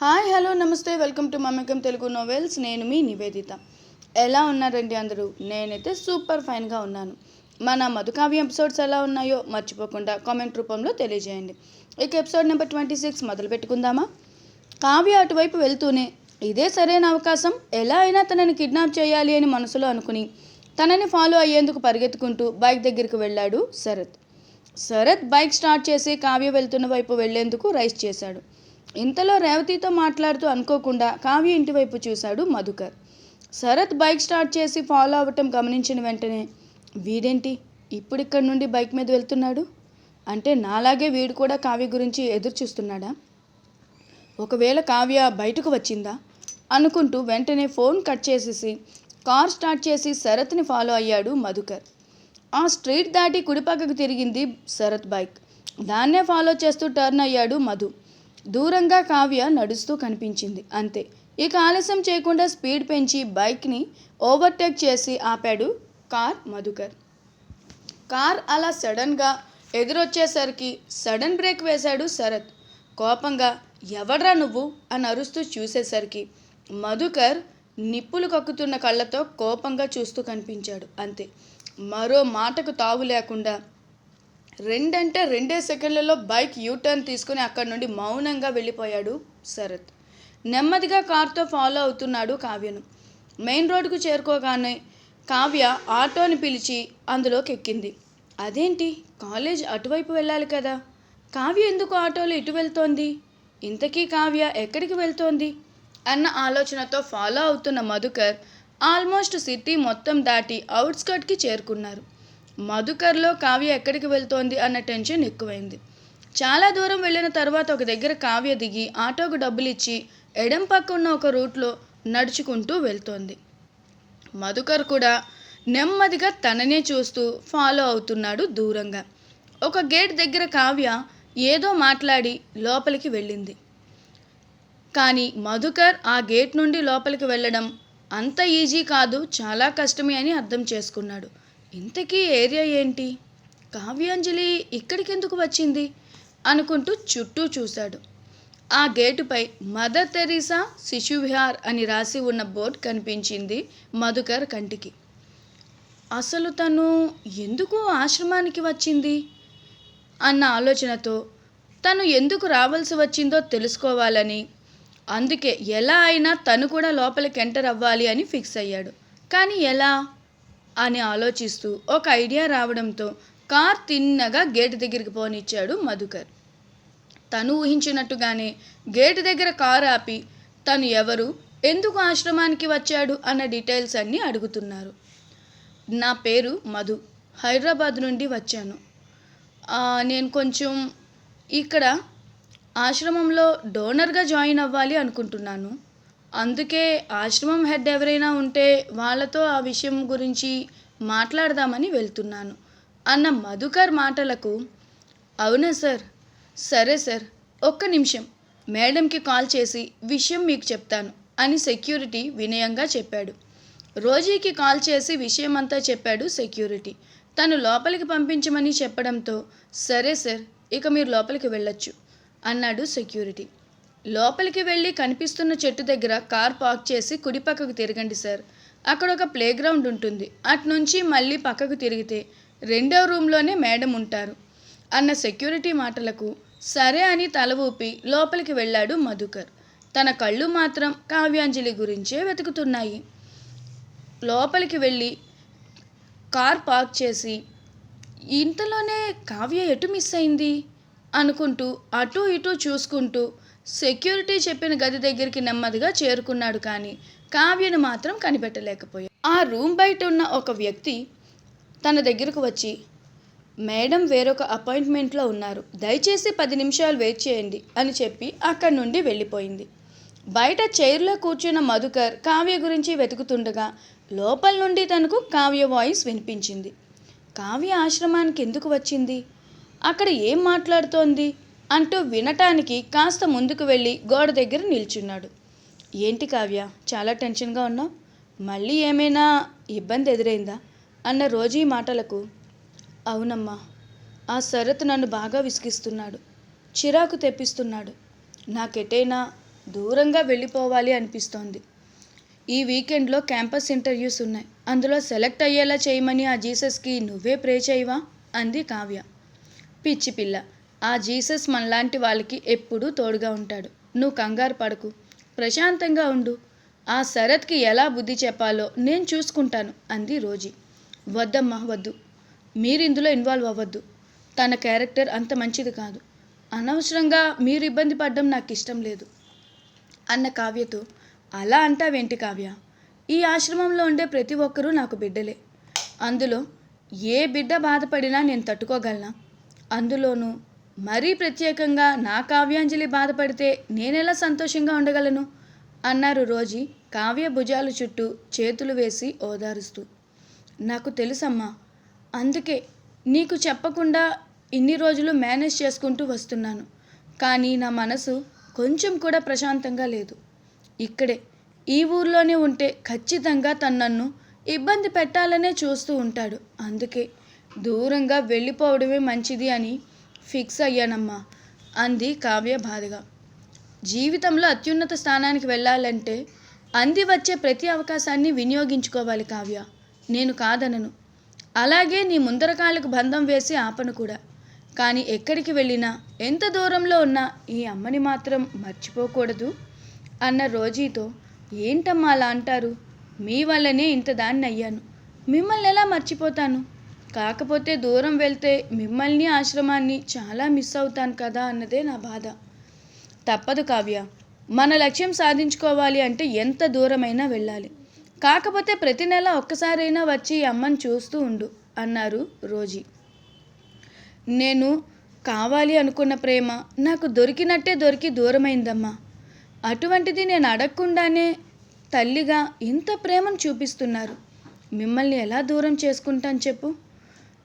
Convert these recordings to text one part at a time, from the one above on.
Hi hello namaste welcome to మమ్మకం Telugu novels. నేను మీ నివేదిత. ఎలా ఉన్నారండి అందరూ? నేనైతే సూపర్ ఫైన్గా ఉన్నాను. మన మధుకావ్య ఎపిసోడ్స్ ఎలా ఉన్నాయో మర్చిపోకుండా కామెంట్ రూపంలో తెలియజేయండి. ఇక ఎపిసోడ్ నెంబర్ ట్వంటీ సిక్స్ మొదలు పెట్టుకుందామా? కావ్య అటువైపు వెళ్తూనే ఇదే సరైన అవకాశం? ఎలా అయినా తనని కిడ్నాప్ చేయాలి అని మనసులో అనుకుని తనని ఫాలో అయ్యేందుకు పరిగెత్తుకుంటూ బైక్ దగ్గరికి వెళ్ళాడు శరత్. శరత్ బైక్ స్టార్ట్ చేసి కావ్య వెళ్తున్న వైపు వెళ్ళేందుకు రైస్ చేశాడు. ఇంతలో రేవతితో మాట్లాడుతూ అనుకోకుండా కావ్య ఇంటి వైపు చూశాడు మధుకర్. శరత్ బైక్ స్టార్ట్ చేసి ఫాలో అవ్వటం గమనించిన వెంటనే వీడేంటి? ఇప్పుడిక్కడి నుండి బైక్ మీద వెళ్తున్నాడు? అంటే నాలాగే వీడు కూడా కావ్య గురించి ఎదురు చూస్తున్నాడా? ఒకవేళ కావ్య బయటకు వచ్చిందా? అనుకుంటూ వెంటనే ఫోన్ కట్ చేసేసి కార్ స్టార్ట్ చేసి శరత్ని ఫాలో అయ్యాడు మధుకర్. ఆ స్ట్రీట్ దాటి కుడిపక్కకు తిరిగింది శరత్ బైక్. దాన్నే ఫాలో చేస్తూ టర్న్ అయ్యాడు మధు. దూరంగా కావ్య నడుస్తూ కనిపించింది. అంతే. ఇక ఆలస్యం చేయకుండా స్పీడ్ పెంచి బైక్ని ఓవర్టేక్ చేసి ఆపాడు కార్ మధుకర్. కార్ అలా సడన్గా ఎదురొచ్చేసరికి సడన్ బ్రేక్ వేశాడు శరత్. కోపంగా ఎవడ్రా నువ్వు? అని అరుస్తూ చూసేసరికి మధుకర్ నిప్పులు కక్కుతున్న కళ్ళతో కోపంగా చూస్తూ కనిపించాడు. అంతే. మరో మాటకు తావు లేకుండా రెండంటే రెండే సెకండ్లలో బైక్ యూటర్న్ తీసుకుని అక్కడి నుండి మౌనంగా వెళ్ళిపోయాడు శరత్. నెమ్మదిగా కార్తో ఫాలో అవుతున్నాడు కావ్యను. మెయిన్ రోడ్డుకు చేరుకోగానే కావ్య ఆటోని పిలిచి అందులోకి ఎక్కింది అదేంటి? కాలేజ్ అటువైపు వెళ్ళాలి కదా. కావ్య ఎందుకు ఆటోలో ఇటు వెళ్తోంది? ఇంతకీ కావ్య ఎక్కడికి వెళ్తోంది? అన్న ఆలోచనతో ఫాలో అవుతున్న మధుకర్ ఆల్మోస్ట్ సిటీ మొత్తం దాటి అవుట్స్కట్కి చేరుకున్నారు. మధుకర్లో కావ్య ఎక్కడికి వెళ్తోంది అన్న టెన్షన్ ఎక్కువైంది. చాలా దూరం వెళ్ళిన తర్వాత ఒక దగ్గర కావ్య దిగి ఆటోకు డబ్బులు ఇచ్చి ఎడం పక్క ఉన్న ఒక రూట్లో నడుచుకుంటూ వెళ్తోంది. మధుకర్ కూడా నెమ్మదిగా తననే చూస్తూ ఫాలో అవుతున్నాడు దూరంగా. ఒక గేట్ దగ్గర కావ్య ఏదో మాట్లాడి లోపలికి వెళ్ళింది. కానీ మధుకర్ ఆ గేట్ నుండి లోపలికి వెళ్ళడం అంత ఈజీ కాదు చాలా కష్టమే అని అర్థం చేసుకున్నాడు. ఇంతకీ ఏరియా ఏంటి? కావ్యాంజలి ఇక్కడికి ఎందుకు వచ్చింది? అనుకుంటూ చుట్టూ చూశాడు. ఆ గేటుపై మదర్ తెరీసా శిశువిహార్ అని రాసి ఉన్న బోర్డు కనిపించింది మధుకర్ కంటికి. అసలు తను ఎందుకు ఆశ్రమానికి వచ్చింది? అన్న ఆలోచనతో తను ఎందుకు రావాల్సి వచ్చిందో తెలుసుకోవాలని అందుకే ఎలా అయినా తను కూడా లోపలికి ఎంటర్ అవ్వాలి అని ఫిక్స్ అయ్యాడు. కానీ ఎలా? అని ఆలోచిస్తూ ఒక ఐడియా రావడంతో కార్ తిన్నగా గేట్ దగ్గరికి పోనిచ్చాడు మధుకర్. తను ఊహించినట్టుగానే గేటు దగ్గర కారు ఆపి తను ఎవరు ఎందుకు ఆశ్రమానికి వచ్చాడు అన్న డీటెయిల్స్ అన్నీ అడుగుతున్నారు. నా పేరు మధు హైదరాబాద్ నుండి వచ్చాను. నేను కొంచెం ఇక్కడ ఆశ్రమంలో డోనర్గా జాయిన్ అవ్వాలి అనుకుంటున్నాను. అందుకే ఆశ్రమం హెడ్ ఎవరైనా ఉంటే వాళ్ళతో ఆ విషయం గురించి మాట్లాడదామని వెళ్తున్నాను. అన్న మధుకర్ మాటలకు అవునా సార్? సరే సార్ ఒక్క నిమిషం. మేడంకి కాల్ చేసి విషయం మీకు చెప్తాను అని సెక్యూరిటీ వినయంగా చెప్పాడు. రోజీకి కాల్ చేసి విషయం అంతా చెప్పాడు సెక్యూరిటీ. తను లోపలికి పంపించమని చెప్పడంతో సరే సార్ ఇక మీరు లోపలికి వెళ్ళొచ్చు అన్నాడు సెక్యూరిటీ. లోపలికి వెళ్ళి కనిపిస్తున్న చెట్టు దగ్గర కార్ పార్క్ చేసి కుడి పక్కకు తిరగండి సార్. అక్కడ ఒక ప్లే గ్రౌండ్ ఉంటుంది. అటు నుంచి మళ్ళీ పక్కకు తిరిగితే రెండో రూమ్లోనే మేడం ఉంటారు. అన్న సెక్యూరిటీ మాటలకు సరే అని తల ఊపి లోపలికి వెళ్ళాడు మధుకర్. తన కళ్ళు మాత్రం కావ్యాంజలి గురించే వెతుకుతున్నాయి. లోపలికి వెళ్ళి కార్ పార్క్ చేసి ఇంతలోనే కావ్య ఎటు మిస్ అయింది? అనుకుంటూ అటు ఇటు చూసుకుంటూ సెక్యూరిటీ చెప్పిన గది దగ్గరికి నెమ్మదిగా చేరుకున్నాడు కానీ కావ్యను మాత్రం కనిపెట్టలేకపోయాడు. ఆ రూమ్ బయట ఉన్న ఒక వ్యక్తి తన దగ్గరకు వచ్చి మేడం వేరొక అపాయింట్మెంట్లో ఉన్నారు. దయచేసి పది నిమిషాలు వెయిట్ చేయండి అని చెప్పి అక్కడి నుండి వెళ్ళిపోయింది. బయట చైర్లో కూర్చున్న మధుకర్ కావ్య గురించి వెతుకుతుండగా లోపల నుండి తనకు కావ్య వాయిస్ వినిపించింది. కావ్య ఆశ్రమానికి ఎందుకు వచ్చింది? అక్కడ ఏం మాట్లాడుతోంది? అంటూ వినటానికి కాస్త ముందుకు వెళ్ళి గోడ దగ్గర నిల్చున్నాడు. ఏంటి కావ్య చాలా టెన్షన్గా ఉన్నావు? మళ్ళీ ఏమైనా ఇబ్బంది ఎదురైందా? అన్న రోజీ మాటలకు. అవునమ్మా ఆ శరత్ నన్ను బాగా విసిగిస్తున్నాడు చిరాకు తెప్పిస్తున్నాడు. నాకెటైనా దూరంగా వెళ్ళిపోవాలి అనిపిస్తోంది. ఈ వీకెండ్లో క్యాంపస్ ఇంటర్వ్యూస్ ఉన్నాయి. అందులో సెలెక్ట్ అయ్యేలా చేయమని ఆ జీసస్కి నువ్వే ప్రే చేయవా? అంది కావ్య. పిచ్చి పిల్ల ఆ జీసస్ మనలాంటి వాళ్ళకి ఎప్పుడూ తోడుగా ఉంటాడు. నువ్వు కంగారు పడకు. ప్రశాంతంగా ఉండు. ఆ శరత్కి ఎలా బుద్ధి చెప్పాలో నేను చూసుకుంటాను అంది రోజీ. వద్దమ్మా వద్దు. మీరు ఇందులో ఇన్వాల్వ్ అవ్వద్దు. తన క్యారెక్టర్ అంత మంచిది కాదు. అనవసరంగా మీరు ఇబ్బంది పడడం నాకు ఇష్టం లేదు. అన్న కావ్యతో అలా అంటావేంటి కావ్య? ఈ ఆశ్రమంలో ఉండే ప్రతి ఒక్కరూ నాకు బిడ్డలే. అందులో ఏ బిడ్డ బాధపడినా నేను తట్టుకోగలనా? అందులోనూ మరీ ప్రత్యేకంగా నా కావ్యాంజలి బాధపడితే నేనెలా సంతోషంగా ఉండగలను? అన్నారు రోజీ కావ్య భుజాలు చుట్టూ చేతులు వేసి ఓదారుస్తూ. నాకు తెలుసమ్మా అందుకే నీకు చెప్పకుండా ఇన్ని రోజులు మేనేజ్ చేసుకుంటూ వస్తున్నాను. కానీ నా మనసు కొంచెం కూడా ప్రశాంతంగా లేదు. ఇక్కడే ఈ ఊర్లోనే ఉంటే ఖచ్చితంగా తను నన్ను ఇబ్బంది పెట్టాలనే చూస్తూ ఉంటాడు. అందుకే దూరంగా వెళ్ళిపోవడమే మంచిది అని ఫిక్స్ అయ్యానమ్మా అంది కావ్య బాధగా. జీవితంలో అత్యున్నత స్థానానికి వెళ్ళాలంటే అంది వచ్చే ప్రతి అవకాశాన్ని వినియోగించుకోవాలి కావ్య. నేను కాదనను. అలాగే నీ ముందరకాలకు బంధం వేసి ఆపను కూడా. కానీ ఎక్కడికి వెళ్ళినా ఎంత దూరంలో ఉన్నా ఈ అమ్మని మాత్రం మర్చిపోకూడదు అన్న రోజీతో. ఏంటమ్మా అలా అంటారు? మీ వల్లనే ఇంత దాన్ని అయ్యాను. మిమ్మల్ని ఎలా మర్చిపోతాను? కాకపోతే దూరం వెళ్తే మిమ్మల్ని ఆశ్రమాన్ని చాలా మిస్ అవుతాను కదా అన్నదే నా బాధ. తప్పదు కావ్య. మన లక్ష్యం సాధించుకోవాలి అంటే ఎంత దూరమైనా వెళ్ళాలి. కాకపోతే ప్రతి నెల ఒక్కసారైనా వచ్చి ఈ అమ్మని చూస్తూ ఉండు అన్నారు రోజీ. నేను కావాలి అనుకున్న ప్రేమ నాకు దొరికినట్టే దొరికి దూరమైందమ్మా. అటువంటిది నేను అడగకుండానే తల్లిగా ఇంత ప్రేమను చూపిస్తున్నారు. మిమ్మల్ని ఎలా దూరం చేసుకుంటాను చెప్పు.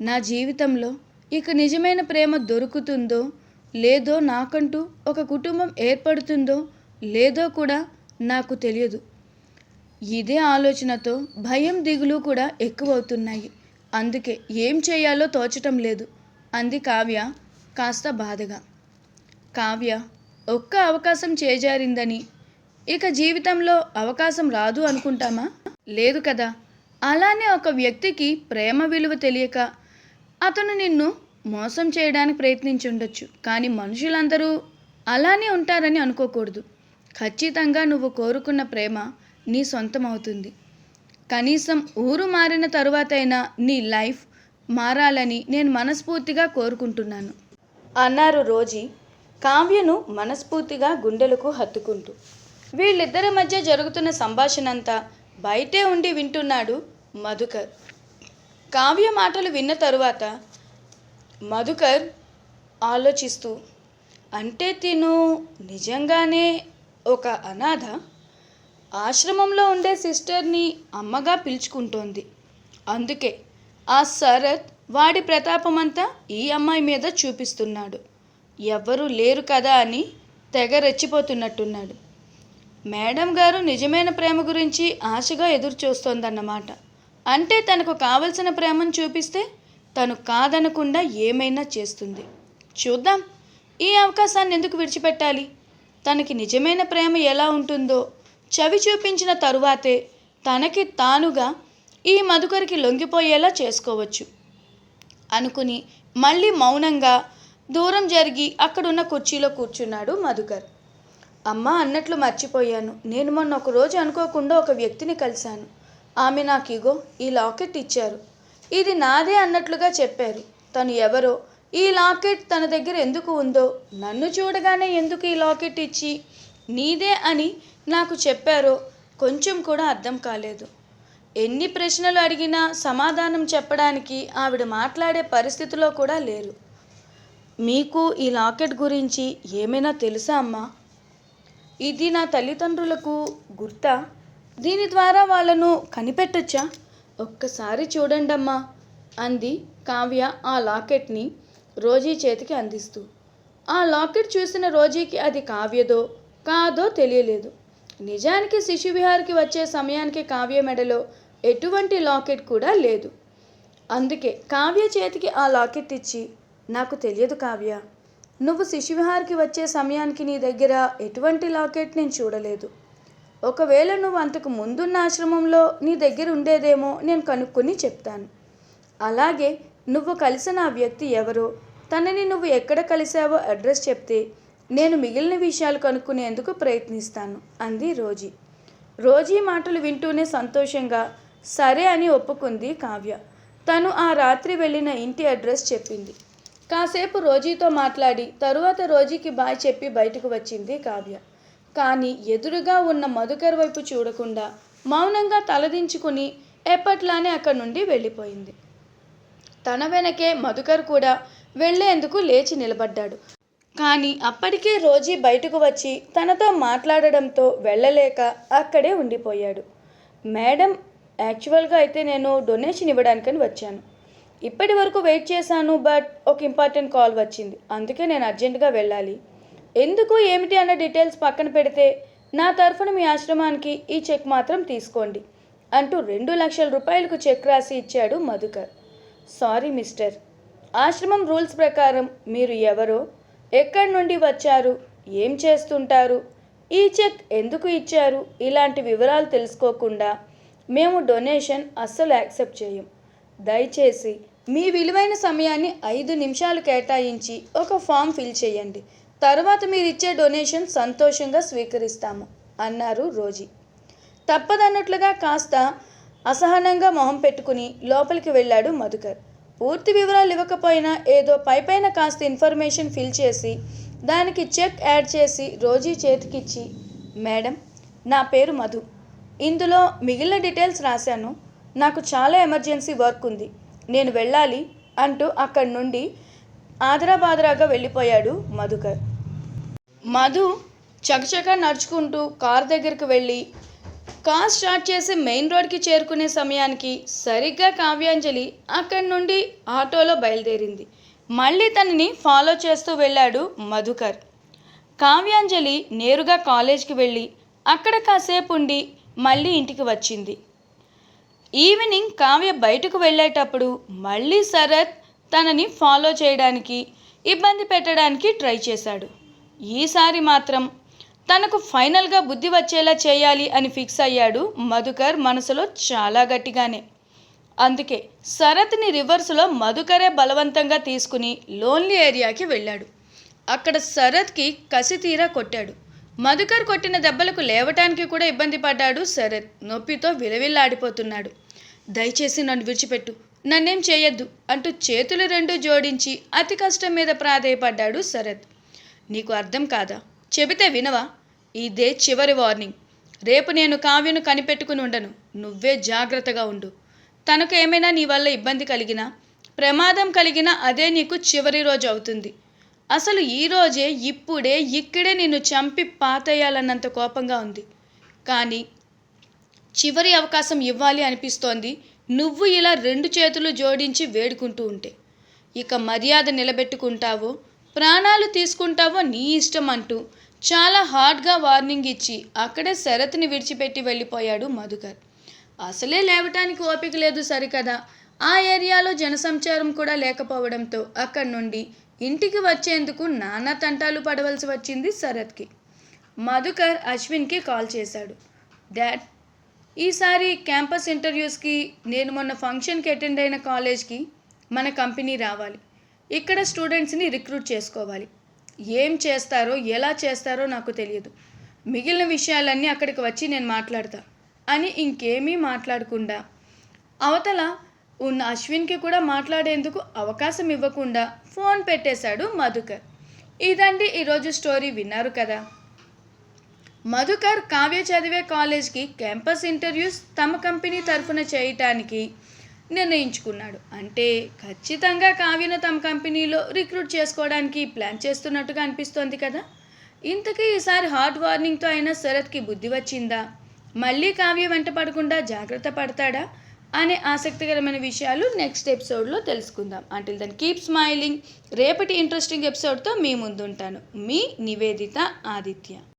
నా జీవితంలో ఇక నిజమైన ప్రేమ దొరుకుతుందో లేదో నాకంటూ ఒక కుటుంబం ఏర్పడుతుందో లేదో కూడా నాకు తెలియదు. ఇదే ఆలోచనతో భయం దిగులు కూడా ఎక్కువవుతున్నాయి. అందుకే ఏం చేయాలో తోచటం లేదు. అంది కావ్య కాస్త బాధగా. కావ్య ఒక్క అవకాశం చేజారిందని. ఇక జీవితంలో అవకాశం రాదు అనుకుంటామా? లేదు కదా. అలానే ఒక వ్యక్తికి ప్రేమ విలువ తెలియక అతను నిన్ను మోసం చేయడానికి ప్రయత్నించి ఉండొచ్చు కానీ మనుషులందరూ అలానే ఉంటారని అనుకోకూడదు. ఖచ్చితంగా నువ్వు కోరుకున్న ప్రేమ నీ సొంతం అవుతుంది కనీసం ఊరు మారిన తరువాతైనా నీ లైఫ్ మారాలని నేను మనస్ఫూర్తిగా కోరుకుంటున్నాను. అన్నారు రోజీ. కావ్యను మనస్ఫూర్తిగా గుండెలకు హత్తుకుంటూ. వీళ్ళిద్దరి మధ్య జరుగుతున్న సంభాషణ అంతా బయటే ఉండి వింటున్నాడు మధుకర్. కావ్య మాటలు విన్న తరువాత మధుకర్ ఆలోచిస్తూ అంటే తిను నిజంగానే ఒక అనాథ? ఆశ్రమంలో ఉండే సిస్టర్ని అమ్మగా పిలుచుకుంటోంది. అందుకే ఆ శరత్ వాడి ప్రతాపమంతా ఈ అమ్మాయి మీద చూపిస్తున్నాడు. ఎవ్వరూ లేరు కదా అని తెగ రెచ్చిపోతున్నట్టున్నాడు. మేడం గారు నిజమైన ప్రేమ గురించి ఆశగా ఎదురు చూస్తోందన్నమాట అంటే తనకు కావలసిన ప్రేమను చూపిస్తే తను కాదనకుండా ఏమైనా చేస్తుంది. చూద్దాం. ఈ అవకాశాన్ని ఎందుకు విడిచిపెట్టాలి? తనకి నిజమైన ప్రేమ ఎలా ఉంటుందో చవి చూపించిన తరువాతే తనకి తానుగా ఈ మధుకరికి లొంగిపోయేలా చేసుకోవచ్చు. అనుకుని మళ్ళీ మౌనంగా దూరం జరిగి అక్కడున్న కుర్చీలో కూర్చున్నాడు మధుకర్. అమ్మ అన్నట్లు మర్చిపోయాను. నేను మొన్న ఒక రోజు అనుకోకుండా ఒక వ్యక్తిని కలిశాను. ఆమె నాకు ఇగో ఈ లాకెట్ ఇచ్చారు. ఇది నాదే అన్నట్లుగా చెప్పారు. తను ఎవరో? ఈ లాకెట్ తన దగ్గర ఎందుకు ఉందో? నన్ను చూడగానే ఎందుకు ఈ లాకెట్ ఇచ్చి? నీదే అని నాకు చెప్పారో? కొంచెం కూడా అర్థం కాలేదు. ఎన్ని ప్రశ్నలు అడిగినా సమాధానం చెప్పడానికి ఆవిడ మాట్లాడే పరిస్థితిలో కూడా లేరు. మీకు ఈ లాకెట్ గురించి ఏమైనా తెలుసా అమ్మా? ఇది నా తల్లిదండ్రులకు గుర్తా? దీని ద్వారా వాళ్ళను కనిపెట్టొచ్చా? ఒక్కసారి చూడండమ్మా అంది కావ్య ఆ లాకెట్ని రోజీ చేతికి అందిస్తూ. ఆ లాకెట్ చూసిన రోజీకి అది కావ్యదో కాదో తెలియలేదు. నిజానికి శిశువిహార్కి వచ్చే సమయానికి కావ్య మెడలో ఎటువంటి లాకెట్ కూడా లేదు. అందుకే కావ్య చేతికి ఆ లాకెట్ ఇచ్చి నాకు తెలియదు కావ్య నువ్వు శిశువిహార్కి వచ్చే సమయానికి నీ దగ్గర ఎటువంటి లాకెట్ నేను చూడలేదు. ఒకవేళ నువ్వు అంతకు ముందున్న ఆశ్రమంలో నీ దగ్గర ఉండేదేమో నేను కనుక్కొని చెప్తాను. అలాగే నువ్వు కలిసిన ఆ వ్యక్తి ఎవరో తనని నువ్వు ఎక్కడ కలిసావో అడ్రస్ చెప్తే నేను మిగిలిన విషయాలు కనుక్కునేందుకు ప్రయత్నిస్తాను అంది రోజీ. రోజీ మాటలు వింటూనే సంతోషంగా సరే అని ఒప్పుకుంది కావ్య. తను ఆ రాత్రి వెళ్ళిన ఇంటి అడ్రస్ చెప్పింది. కాసేపు రోజీతో మాట్లాడి తరువాత రోజీకి బాయ్ చెప్పి బయటకు వచ్చింది కావ్య. కానీ ఎదురుగా ఉన్న మధుకర్ వైపు చూడకుండా మౌనంగా తలదించుకుని ఎప్పట్లానే అక్కడి నుండి వెళ్ళిపోయింది. తన వెనకే మధుకర్ కూడా వెళ్ళేందుకు లేచి నిలబడ్డాడు. కానీ అప్పటికే రోజీ బయటకు వచ్చి తనతో మాట్లాడడంతో వెళ్ళలేక అక్కడే ఉండిపోయాడు. మేడం యాక్చువల్గా అయితే నేను డొనేషన్ ఇవ్వడానికని వచ్చాను. ఇప్పటి వరకు వెయిట్ చేశాను బట్ ఒక ఇంపార్టెంట్ కాల్ వచ్చింది. అందుకే నేను అర్జెంటుగా వెళ్ళాలి. ఎందుకు ఏమిటి అన్న డీటెయిల్స్ పక్కన పెడితే నా తరఫున మీ ఆశ్రమానికి ఈ చెక్ మాత్రం తీసుకోండి అంటూ రెండు లక్షల రూపాయలకు చెక్ రాసి ఇచ్చాడు మధుకర్. Sorry mister. ఆశ్రమం రూల్స్ ప్రకారం మీరు ఎవరో ఎక్కడి నుండి వచ్చారు ఏం చేస్తుంటారు ఈ చెక్ ఎందుకు ఇచ్చారు ఇలాంటి వివరాలు తెలుసుకోకుండా మేము డొనేషన్ అస్సలు యాక్సెప్ట్ చేయం. దయచేసి మీ విలువైన సమయాన్ని ఐదు నిమిషాలు కేటాయించి ఒక ఫామ్ ఫిల్ చేయండి. తర్వాత మీరు ఇచ్చే డొనేషన్ సంతోషంగా స్వీకరిస్తాము అన్నారు రోజీ. తప్పదన్నట్లుగా కాస్త అసహనంగా మొహం పెట్టుకుని లోపలికి వెళ్ళాడు మధుకర్. పూర్తి వివరాలు ఇవ్వకపోయినా ఏదో పైపైన కాస్త ఇన్ఫర్మేషన్ ఫిల్ చేసి దానికి చెక్ యాడ్ చేసి రోజీ చేతికిచ్చి మేడం నా పేరు మధు. ఇందులో మిగిలిన డీటెయిల్స్ రాశాను. నాకు చాలా ఎమర్జెన్సీ వర్క్ ఉంది. నేను వెళ్ళాలి అంటూ అక్కడి నుండి ఆదరాబాదరాగా వెళ్ళిపోయాడు మధుకర్. మధు చకచక నడుచుకుంటూ కార్ దగ్గరికి వెళ్ళి కార్ స్టార్ట్ చేసి మెయిన్ రోడ్కి చేరుకునే సమయానికి సరిగ్గా కావ్యాంజలి అక్కడి నుండి ఆటోలో బయలుదేరింది. మళ్ళీ తనని ఫాలో చేస్తూ వెళ్ళాడు మధుకర్. కావ్యాంజలి నేరుగా కాలేజ్కి వెళ్ళి అక్కడ కాసేపు ఉండి మళ్ళీ ఇంటికి వచ్చింది. ఈవినింగ్ కావ్య బయటకు వెళ్ళేటప్పుడు మళ్ళీ శరత్ తనని ఫాలో చేయడానికి ఇబ్బంది పెట్టడానికి ట్రై చేశాడు. ఈసారి మాత్రం తనకు ఫైనల్గా బుద్ధి వచ్చేలా చేయాలి అని ఫిక్స్ అయ్యాడు మధుకర్ మనసులో చాలా గట్టిగానే. అందుకే శరత్ని రివర్స్లో మధుకరే బలవంతంగా తీసుకుని లోన్లీ ఏరియాకి వెళ్ళాడు. అక్కడ శరత్కి కసి తీరా కొట్టాడు. మధుకర్ కొట్టిన దెబ్బలకు లేవటానికి కూడా ఇబ్బంది పడ్డాడు శరత్. నొప్పితో విలవిల్లాడిపోతున్నాడు. దయచేసి నన్ను విడిచిపెట్టు. నన్నేం చేయొద్దు అంటూ చేతులు రెండు జోడించి అతి కష్టం మీద ప్రాధేయపడ్డాడు శరత్. నీకు అర్థం కాదా? చెబితే వినవా? ఇదే చివరి వార్నింగ్. రేపు నేను కావ్యను కనిపెట్టుకుని ఉండను. నువ్వే జాగ్రత్తగా ఉండు. తనకు ఏమైనా నీ వల్ల ఇబ్బంది కలిగినా ప్రమాదం కలిగినా అదే నీకు చివరి రోజు అవుతుంది. అసలు ఈ రోజే ఇప్పుడే ఇక్కడే నిన్ను చంపి పాతేయాలన్నంత కోపంగా ఉంది. కానీ చివరి అవకాశం ఇవ్వాలి అనిపిస్తోంది. నువ్వు ఇలా రెండు చేతులు జోడించి వేడుకుంటూ ఉంటే. ఇక మర్యాద నిలబెట్టుకుంటావో. ప్రాణాలు తీసుకుంటావో నీ ఇష్టం అంటూ చాలా హార్డ్గా వార్నింగ్ ఇచ్చి అక్కడే శరత్ని విడిచిపెట్టి వెళ్ళిపోయాడు మధుకర్. అసలే లేవటానికి ఓపిక లేదు సరికదా. ఆ ఏరియాలో జనసంచారం కూడా లేకపోవడంతో అక్కడి నుండి ఇంటికి వచ్చేందుకు నానా తంటాలు పడవలసి వచ్చింది శరత్కి. మధుకర్ అశ్విన్కి కాల్ చేశాడు. డాడ్ ఈసారి క్యాంపస్ ఇంటర్వ్యూస్కి నేను మొన్న ఫంక్షన్కి అటెండ్ అయిన కాలేజ్కి మన కంపెనీ రావాలి. ఇక్కడ స్టూడెంట్స్ని రిక్రూట్ చేసుకోవాలి. ఏం చేస్తారో ఎలా చేస్తారో నాకు తెలియదు. మిగిలిన విషయాలన్నీ అక్కడికి వచ్చి నేను మాట్లాడతా అని ఇంకేమీ మాట్లాడకుండా అవతల ఉన్న అశ్విన్కి కూడా మాట్లాడేందుకు అవకాశం ఇవ్వకుండా ఫోన్ పెట్టేశాడు మధుకర్. ఇదండి ఈరోజు స్టోరీ విన్నారు కదా. మధుకర్ కావ్య చదివే కాలేజ్కి క్యాంపస్ ఇంటర్వ్యూస్ తమ కంపెనీ తరఫున చేయటానికి నిర్ణయించుకున్నాడు. అంటే ఖచ్చితంగా కావ్యను తమ కంపెనీలో రిక్రూట్ చేసుకోవడానికి ప్లాన్ చేస్తున్నట్టుగా అనిపిస్తోంది కదా. ఇంతకీ ఈసారి హాట్ వార్నింగ్తో అయినా శరత్కి బుద్ధి వచ్చిందా? మళ్ళీ కావ్య వెంట పడకుండా జాగ్రత్త పడతాడా? అనే ఆసక్తికరమైన విషయాలు నెక్స్ట్ ఎపిసోడ్లో తెలుసుకుందాం. అంటిల్ దెన్ కీప్ స్మైలింగ్ రేపటి ఇంట్రెస్టింగ్ ఎపిసోడ్తో మీ ముందుంటాను. మీ నివేదిత ఆదిత్య.